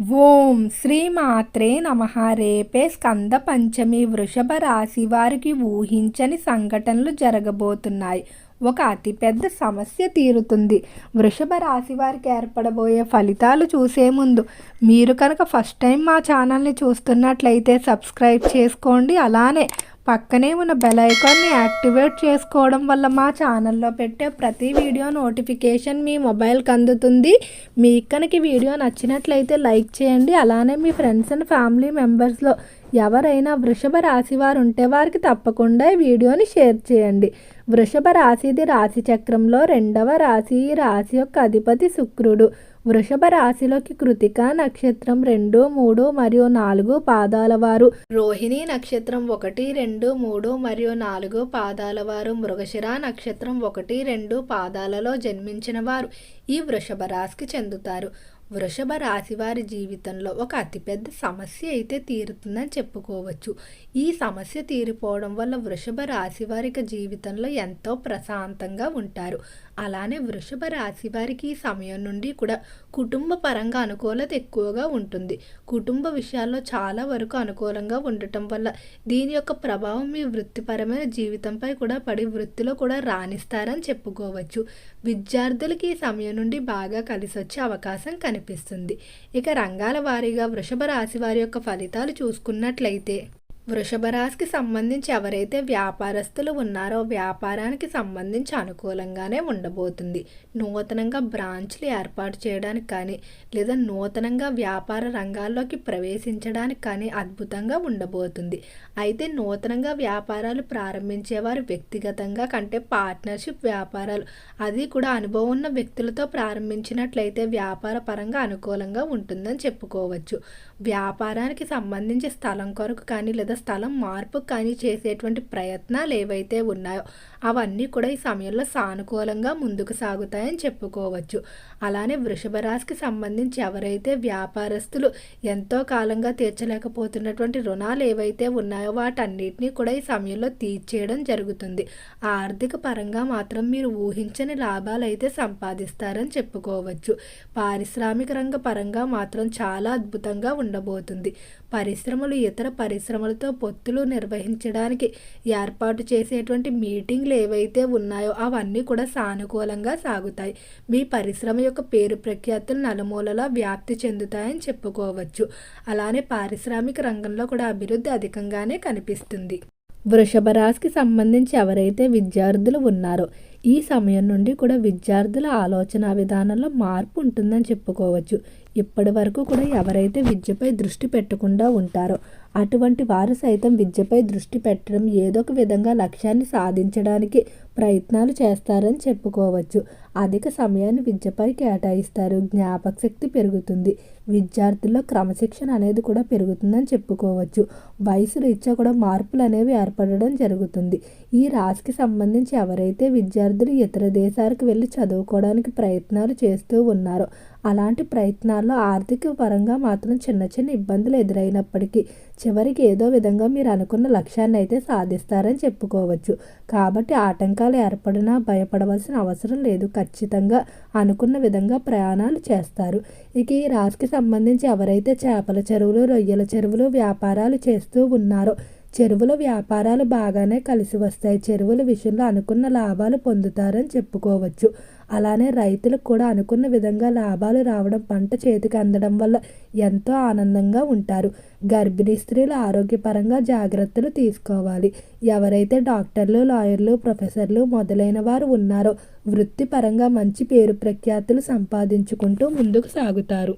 ఓం శ్రీ మాత్రే నమ. రేపే స్కంద పంచమి వృషభ రాశి వారికి ఊహించని సంఘటనలు జరగబోతున్నాయి. ఒక అతిపెద్ద సమస్య తీరుతుంది. వృషభ రాశి వారికి ఏర్పడబోయే ఫలితాలు చూసే ముందు మీరు కనుక ఫస్ట్ టైం మా ఛానల్ని చూస్తున్నట్లయితే సబ్స్క్రైబ్ చేసుకోండి. అలానే పక్కనే ఉన్న బెల్ ఐకాన్ని యాక్టివేట్ చేసుకోవడం వల్ల మా ఛానల్లో పెట్టే ప్రతి వీడియో నోటిఫికేషన్ మీ మొబైల్కి అందుతుంది. మీకు కనుక వీడియో నచ్చినట్లయితే లైక్ చేయండి. అలానే మీ ఫ్రెండ్స్ అండ్ ఫ్యామిలీ మెంబర్స్లో ఎవరైనా వృషభ రాశి వారు ఉంటే వారికి తప్పకుండా ఈ వీడియోని షేర్ చేయండి. వృషభ రాశిది రాశి చక్రంలో రెండవ రాశి ఈ రాశి యొక్క అధిపతి శుక్రుడు. వృషభ రాశిలోకి కృతిక నక్షత్రం రెండు మూడు మరియు నాలుగు పాదాల వారు. రోహిణి నక్షత్రం ఒకటి రెండు మూడు మరియు నాలుగు పాదాల వారు. మృగశిర నక్షత్రం ఒకటి రెండు పాదాలలో జన్మించిన వారు. ఈ వృషభ రాశికి చెందుతారు. వృషభ రాశి వారి జీవితంలో ఒక అతిపెద్ద సమస్య అయితే తీరుతుందని చెప్పుకోవచ్చు. ఈ సమస్య తీరిపోవడం వల్ల వృషభ రాశి వారికి జీవితంలో ఎంతో ప్రశాంతంగా ఉంటారు. అలానే వృషభ రాశి వారికి ఈ సమయం నుండి కూడా కుటుంబ పరంగా అనుకూలత ఎక్కువగా ఉంటుంది. కుటుంబ విషయాల్లో చాలా వరకు అనుకూలంగా ఉండటం వల్ల దీని యొక్క ప్రభావం మీ వృత్తిపరమైన జీవితంపై కూడా పడి వృత్తిలో కూడా రాణిస్తారని చెప్పుకోవచ్చు. విద్యార్థులకి ఈ సమయం నుండి బాగా కలిసి వచ్చే అవకాశం కనిపిస్తుంది. ఇక రంగాల వారీగా వృషభ రాశి వారి యొక్క ఫలితాలు చూసుకున్నట్లయితే వృషభ రాశికి సంబంధించి ఎవరైతే వ్యాపారస్తులు ఉన్నారో వ్యాపారానికి సంబంధించి అనుకూలంగానే ఉండబోతుంది. నూతనంగా బ్రాంచ్లు ఏర్పాటు చేయడానికి కానీ లేదా నూతనంగా వ్యాపార రంగాల్లోకి ప్రవేశించడానికి కానీ అద్భుతంగా ఉండబోతుంది. అయితే నూతనంగా వ్యాపారాలు ప్రారంభించేవారు వ్యక్తిగతంగా కంటే పార్ట్నర్షిప్ వ్యాపారాలు అది కూడా అనుభవం ఉన్న వ్యక్తులతో ప్రారంభించినట్లయితే వ్యాపార పరంగా అనుకూలంగా ఉంటుందని చెప్పుకోవచ్చు. వ్యాపారానికి సంబంధించి స్థలం కొరకు కానీ లేదా స్థలం మార్పు కానీ చేసేటువంటి ప్రయత్నాలు ఏవైతే ఉన్నాయో అవన్నీ కూడా ఈ సమయంలో సానుకూలంగా ముందుకు సాగుతాయని చెప్పుకోవచ్చు. అలానే వృషభ రాశికి సంబంధించి ఎవరైతే వ్యాపారస్తులు ఎంతో కాలంగా తీర్చలేకపోతున్నటువంటి రుణాలు ఏవైతే ఉన్నాయో వాటన్నిటినీ కూడా ఈ సమయంలో తీర్చేయడం జరుగుతుంది. ఆర్థిక పరంగా మాత్రం మీరు ఊహించని లాభాలు అయితే సంపాదిస్తారని చెప్పుకోవచ్చు. పారిశ్రామిక రంగ పరంగా మాత్రం చాలా అద్భుతంగా ఉండబోతుంది. పరిశ్రమలు ఇతర పరిశ్రమలతో పొత్తులు నిర్వహించడానికి ఏర్పాటు చేసేటువంటి మీటింగ్లు ఏవైతే ఉన్నాయో అవన్నీ కూడా సానుకూలంగా సాగుతాయి. మీ పరిశ్రమ యొక్క పేరు ప్రఖ్యాతులు నలుమూలలా వ్యాప్తి చెందుతాయని చెప్పుకోవచ్చు. అలానే పారిశ్రామిక రంగంలో కూడా అభివృద్ధి అధికంగానే కనిపిస్తుంది. వృషభ రాశికి సంబంధించి ఎవరైతే విద్యార్థులు ఉన్నారో ఈ సమయం నుండి కూడా విద్యార్థుల ఆలోచన విధానంలో మార్పు ఉంటుందని చెప్పుకోవచ్చు. ఇప్పటి వరకు కూడా ఎవరైతే విద్యపై దృష్టి పెట్టకుండా ఉంటారో అటువంటి వారు సైతం విద్యపై దృష్టి పెట్టడం ఏదో ఒక విధంగా లక్ష్యాన్ని సాధించడానికి ప్రయత్నాలు చేస్తారని చెప్పుకోవచ్చు. అధిక సమయాన్ని విద్యపై కేటాయిస్తారు. జ్ఞాపక శక్తి పెరుగుతుంది. విద్యార్థుల్లో క్రమశిక్షణ అనేది కూడా పెరుగుతుందని చెప్పుకోవచ్చు. వయసు రీత్యా కూడా మార్పులు అనేవి ఏర్పడడం జరుగుతుంది. ఈ రాశికి సంబంధించి ఎవరైతే విద్యార్థులు ఇతర దేశాలకు వెళ్ళి చదువుకోవడానికి ప్రయత్నాలు చేస్తూ ఉన్నారో అలాంటి ప్రయత్నాల్లో ఆర్థిక పరంగా మాత్రం చిన్న చిన్న ఇబ్బందులు ఎదురైనప్పటికీ చివరికి ఏదో విధంగా మీరు అనుకున్న లక్ష్యాన్ని అయితే సాధిస్తారని చెప్పుకోవచ్చు. కాబట్టి ఆటంకాలు ఏర్పడినా భయపడవలసిన అవసరం లేదు. ఖచ్చితంగా అనుకున్న విధంగా ప్రయాణాలు చేస్తారు. ఇక ఈ రాశికి సంబంధించి ఎవరైతే చేపల చెరువులు రొయ్యల చెరువులు వ్యాపారాలు చేస్తూ ఉన్నారో చెరువుల వ్యాపారాలు బాగానే కలిసి వస్తాయి. చెరువుల విషయంలో అనుకున్న లాభాలు పొందుతారని చెప్పుకోవచ్చు. అలానే రైతులకు కూడా అనుకున్న విధంగా లాభాలు రావడం పంట చేతికి అందడం వల్ల ఎంతో ఆనందంగా ఉంటారు. గర్భిణీ స్త్రీలు ఆరోగ్యపరంగా జాగ్రత్తలు తీసుకోవాలి. ఎవరైతే డాక్టర్లు లాయర్లు ప్రొఫెసర్లు మొదలైన వారు ఉన్నారో వృత్తిపరంగా మంచి పేరు ప్రఖ్యాతులు సంపాదించుకుంటూ ముందుకు సాగుతారు.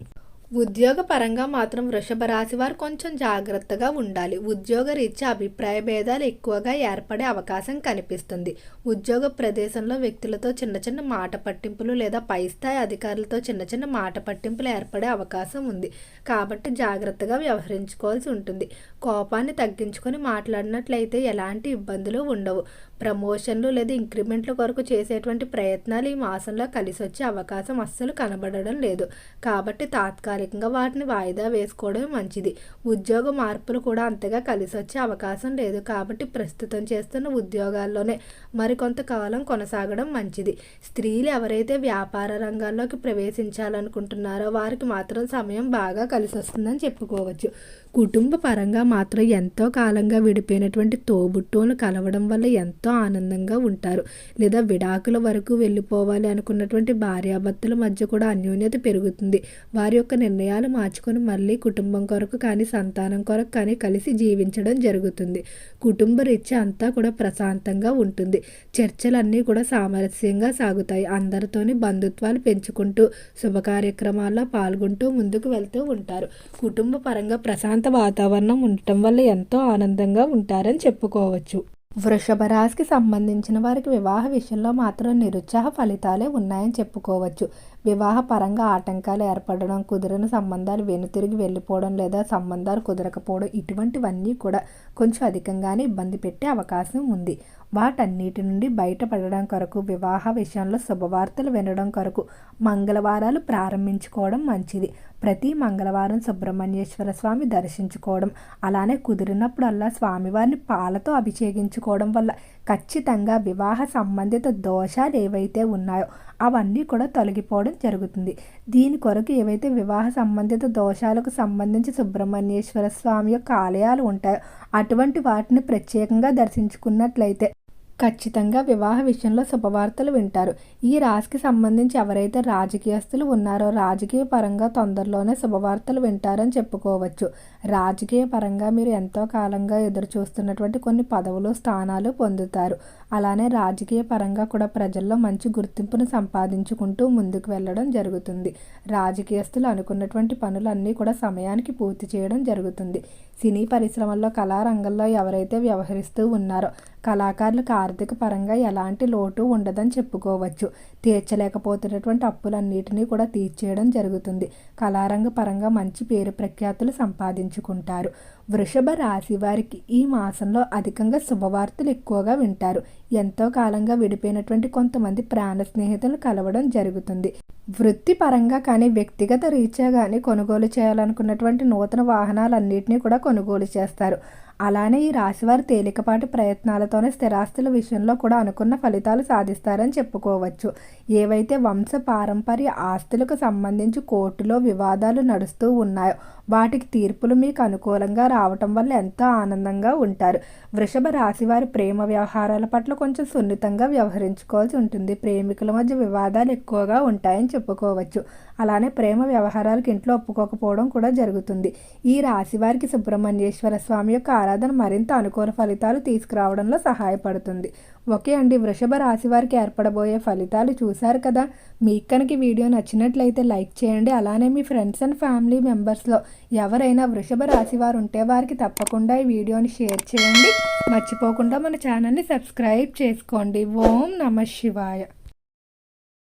ఉద్యోగపరంగా మాత్రం వృషభ రాశి వారు కొంచెం జాగ్రత్తగా ఉండాలి. ఉద్యోగ రీత్యా అభిప్రాయ భేదాలు ఎక్కువగా ఏర్పడే అవకాశం కనిపిస్తుంది. ఉద్యోగ ప్రదేశంలో వ్యక్తులతో చిన్న చిన్న మాట పట్టింపులు లేదా పై స్థాయి అధికారులతో చిన్న చిన్న మాట పట్టింపులు ఏర్పడే అవకాశం ఉంది. కాబట్టి జాగ్రత్తగా వ్యవహరించుకోవాల్సి ఉంటుంది. కోపాన్ని తగ్గించుకొని మాట్లాడినట్లయితే ఎలాంటి ఇబ్బందులు ఉండవు. ప్రమోషన్లు లేదా ఇంక్రిమెంట్ల కొరకు చేసేటువంటి ప్రయత్నాలు ఈ మాసంలో కలిసి వచ్చే అవకాశం అస్సలు కనబడడం లేదు. కాబట్టి తాత్కాలిక తాత్కాలికంగా వాటిని వాయిదా వేసుకోవడం మంచిది. ఉద్యోగ మార్పులు కూడా అంతగా కలిసి వచ్చే అవకాశం లేదు కాబట్టి ప్రస్తుతం చేస్తున్న ఉద్యోగాల్లోనే మరికొంతకాలం కొనసాగడం మంచిది. స్త్రీలు ఎవరైతే వ్యాపార రంగాల్లోకి ప్రవేశించాలనుకుంటున్నారో వారికి మాత్రం సమయం బాగా కలిసి వస్తుందని చెప్పుకోవచ్చు. కుటుంబ పరంగా మాత్రం ఎంతో కాలంగా విడిపోయినటువంటి తోబుట్టువులు కలవడం వల్ల ఎంతో ఆనందంగా ఉంటారు. లేదా విడాకుల వరకు వెళ్ళిపోవాలి అనుకున్నటువంటి భార్యాభర్తల మధ్య కూడా అన్యోన్యత పెరుగుతుంది. వారి యొక్క నిర్ణయాలు మార్చుకొని మళ్ళీ కుటుంబం కొరకు కానీ సంతానం కొరకు కానీ కలిసి జీవించడం జరుగుతుంది. కుటుంబ రీత్యా అంతా కూడా ప్రశాంతంగా ఉంటుంది. చర్చలన్నీ కూడా సామరస్యంగా సాగుతాయి. అందరితోని బంధుత్వాలు పెంచుకుంటూ శుభ కార్యక్రమాల్లో పాల్గొంటూ ముందుకు వెళ్తూ ఉంటారు. కుటుంబ పరంగా ప్రశాంత వాతావరణం ఉండటం వల్ల ఎంతో ఆనందంగా ఉంటారని చెప్పుకోవచ్చు. వృషభ రాశికి సంబంధించిన వారికి వివాహ విషయంలో మాత్రం నిరుత్సాహ ఫలితాలే ఉన్నాయని చెప్పుకోవచ్చు. వివాహ పరంగా ఆటంకాలు ఏర్పడడం కుదిరిన సంబంధాలు వెనుతిరిగి వెళ్ళిపోవడం లేదా సంబంధాలు కుదరకపోవడం ఇటువంటివన్నీ కూడా కొంచెం అధికంగానే ఇబ్బంది పెట్టే అవకాశం ఉంది. వాటన్నిటి నుండి బయటపడడం కొరకు వివాహ విషయంలో శుభవార్తలు వినడం కొరకు మంగళవారాలు ప్రారంభించుకోవడం మంచిది. ప్రతి మంగళవారం సుబ్రహ్మణ్యేశ్వర స్వామి దర్శించుకోవడం అలానే కుదిరినప్పుడల్లా స్వామివారిని పాలతో అభిషేకించుకోవడం వల్ల ఖచ్చితంగా వివాహ సంబంధిత దోషాలు ఏవైతే ఉన్నాయో అవన్నీ కూడా తొలగిపోవడం జరుగుతుంది. దీని కొరకు ఏవైతే వివాహ సంబంధిత దోషాలకు సంబంధించి సుబ్రహ్మణ్యేశ్వర స్వామి యొక్క ఆలయాలు ఉంటాయో అటువంటి వాటిని ప్రత్యేకంగా దర్శించుకున్నట్లయితే ఖచ్చితంగా వివాహ విషయంలో శుభవార్తలు వింటారు. ఈ రాశికి సంబంధించి ఎవరైతే రాజకీయస్తులు ఉన్నారో రాజకీయ పరంగా తొందరలోనే శుభవార్తలు వింటారని చెప్పుకోవచ్చు. రాజకీయ పరంగా మీరు ఎంతో కాలంగా ఎదురు చూస్తున్నటువంటి కొన్ని పదవులు స్థానాలు పొందుతారు. అలానే రాజకీయ పరంగా కూడా ప్రజల్లో మంచి గుర్తింపును సంపాదించుకుంటూ ముందుకు వెళ్ళడం జరుగుతుంది. రాజకీయస్తులు అనుకున్నటువంటి పనులన్నీ కూడా సమయానికి పూర్తి చేయడం జరుగుతుంది. సినీ పరిశ్రమల్లో కళారంగంలో ఎవరైతే వ్యవహరిస్తూ ఉన్నారో కళాకారులకు ఆర్థిక పరంగా ఎలాంటి లోటు ఉండదని చెప్పుకోవచ్చు. తీర్చలేకపోతున్నటువంటి అప్పులన్నిటినీ కూడా తీర్చేయడం జరుగుతుంది. కళారంగ పరంగా మంచి పేరు ప్రఖ్యాతులు సంపాదించుకుంటారు. వృషభ రాశి వారికి ఈ మాసంలో అధికంగా శుభవార్తలు ఎక్కువగా వింటారు. ఎంతో కాలంగా విడిపోయినటువంటి కొంతమంది ప్రాణ స్నేహితులు కలవడం జరుగుతుంది. వృత్తిపరంగా కానీ వ్యక్తిగత రీత్యా కానీ కొనుగోలు చేయాలనుకున్నటువంటి నూతన వాహనాలన్నింటినీ కూడా కొనుగోలు చేస్తారు. అలానే ఈ రాశివారు తేలికపాటి ప్రయత్నాలతోనే స్థిరాస్తుల విషయంలో కూడా అనుకున్న ఫలితాలు సాధిస్తారని చెప్పుకోవచ్చు. ఏవైతే వంశ పారంపర్య ఆస్తులకు సంబంధించి కోర్టులో వివాదాలు నడుస్తూ ఉన్నాయో వాటికి తీర్పులు మీకు అనుకూలంగా రావటం వల్ల ఎంతో ఆనందంగా ఉంటారు. వృషభ రాశి వారి ప్రేమ వ్యవహారాల పట్ల కొంచెం సున్నితంగా వ్యవహరించుకోవాల్సి ఉంటుంది. ప్రేమికుల మధ్య వివాదాలు ఎక్కువగా ఉంటాయని చెప్పుకోవచ్చు. అలానే ప్రేమ వ్యవహారాలకు ఇంట్లో ఒప్పుకోకపోవడం కూడా జరుగుతుంది. ఈ రాశి వారికి సుబ్రహ్మణ్యేశ్వర స్వామి యొక్క ఆరాధన మరింత అనుకూల ఫలితాలు తీసుకురావడంలో సహాయపడుతుంది. ఓకే అండి వృషభ రాశి వారికి ఏర్పడబోయే ఫలితాలు చూశారు కదా? మీకు కనుక వీడియో నచ్చినట్లయితే లైక్ చేయండి. అలానే మీ ఫ్రెండ్స్ అండ్ ఫ్యామిలీ మెంబర్స్లో ఎవరైనా వృషభ రాశి వారు ఉంటే వారికి తప్పకుండా ఈ వీడియోని షేర్ చేయండి. మర్చిపోకుండా మన ఛానల్ని సబ్స్క్రైబ్ చేసుకోండి. ఓం నమ శివాయ.